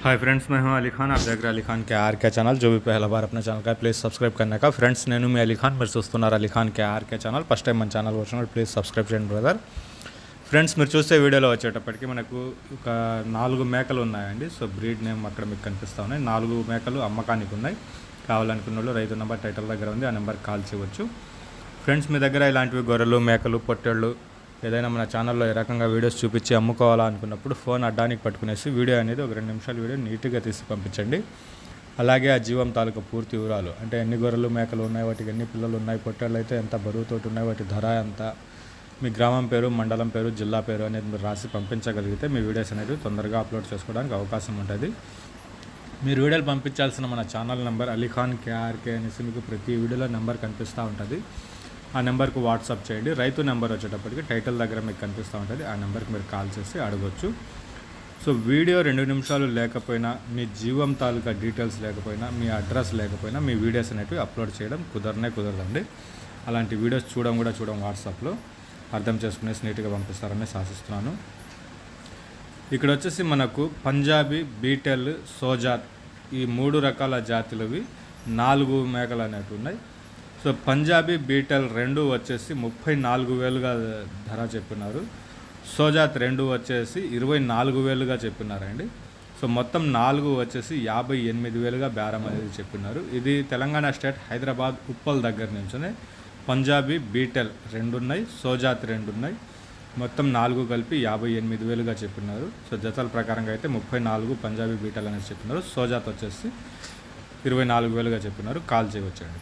Hi friends मैं हूं अली खान आप देख रहे हैं अली खान के आर के ఛానల్ जो भी पहला बार अपना ఛానల్ का ప్లీజ్ సబ్స్క్రైబ్ करने का ఫ్రెండ్స్ నేను మీ అలీ ఖాన్ మీరు చూస్తున్నారు Ali Khan K R K channel first time మన ఛానల్ వచ్చినప్పుడు ప్లీజ్ సబ్స్క్రైబ్ చేయండి బ్రదర్ ఫ్రెండ్స్ మీరు చూస్తే వీడియోలో వచ్చేటప్పటికి మనకు ఒక నాలుగు మేకలు ఉన్నాయండి సో బ్రీడ్ నేమ్ అక్కడ మీకు కనిపిస్తూ ఉన్నాయి నాలుగు మేకలు అమ్మకానికి ఉన్నాయి కావాలనుకున్న వాళ్ళు రైతు నెంబర్ టైటిల్ దగ్గర ఉంది ఆ నెంబర్కి కాల్ చేయవచ్చు ఫ్రెండ్స్ మీ దగ్గర ఇలాంటివి గొర్రెలు మేకలు పొట్టేళ్ళు ఏదైనా మన ఛానల్లో ఏ రకంగా వీడియోస్ చూపించి అమ్ముకోవాలా అనుకున్నప్పుడు ఫోన్ అడ్డానికి పట్టుకునేసి వీడియో అనేది ఒక రెండు నిమిషాల వీడియో నీట్గా తీసి పంపించండి. అలాగే ఆ జీవం తాలూకా పూర్తి వివరాలు అంటే ఎన్ని గొర్రెలు మేకలు ఉన్నాయి వాటికి ఎన్ని పిల్లలు ఉన్నాయి పొట్టేళ్ళు అయితే ఎంత బరువుతోటి ఉన్నాయి వాటి ధర ఎంత మీ గ్రామం పేరు మండలం పేరు జిల్లా పేరు అనేది మీరు రాసి పంపించగలిగితే మీ వీడియోస్ అనేది తొందరగా అప్లోడ్ చేసుకోవడానికి అవకాశం ఉంటుంది. మీరు వీడియోలు పంపించాల్సిన మన ఛానల్ నెంబర్ అలీఖాన్ కేఆర్కే అనేసి మీకు ప్రతి వీడియోలో నెంబర్ కనిపిస్తూ ఉంటుంది. ఆ నెంబర్కి వాట్సాప్ చేయండి. రైతు నెంబర్ వచ్చేటప్పటికి టైటిల్ దగ్గర మీకు కనిపిస్తూ ఉంటుంది. ఆ నెంబర్కి మీరు కాల్ చేసి అడగొచ్చు. సో వీడియో రెండు నిమిషాలు లేకపోయినా మీ జీవం తాలూకా డీటెయిల్స్ లేకపోయినా మీ అడ్రస్ లేకపోయినా మీ వీడియోస్ అనేవి అప్లోడ్ చేయడం కుదరనే కుదరదండి. అలాంటి వీడియోస్ చూడడం కూడా చూడడం వాట్సాప్లో. అర్థం చేసుకునేసి నీట్గా పంపిస్తారని ఆశిస్తున్నాను ఇక్కడ వచ్చేసి మనకు పంజాబీ బీటెల్ సోజాత్ ఈ మూడు రకాల జాతులవి నాలుగు మేకలు అనేవి ఉన్నాయి. సో పంజాబీ బీటల్ రెండు వచ్చేసి ముప్పై నాలుగు వేలుగా ధర చెప్పినారు. సోజాత్ రెండు వచ్చేసి ఇరవై నాలుగు వేలుగా చెప్పినారండి. సో మొత్తం నాలుగు వచ్చేసి యాభై ఎనిమిది వేలుగా బేరం అనేది చెప్పినారు. ఇది తెలంగాణ స్టేట్ హైదరాబాద్ ఉప్పల్ దగ్గర నుంచునే పంజాబీ బీటెల్ రెండు ఉన్నాయి సోజాత్ రెండు ఉన్నాయి. మొత్తం నాలుగు కలిపి యాభై ఎనిమిది వేలుగా చెప్పినారు. సో జతల ప్రకారంగా అయితే ముప్పై నాలుగు పంజాబీ బీటల్ అనేది చెప్పినారు. సోజాత్ వచ్చేసి ఇరవై నాలుగు వేలుగా చెప్పినారు. కాల్ చేయవచ్చండి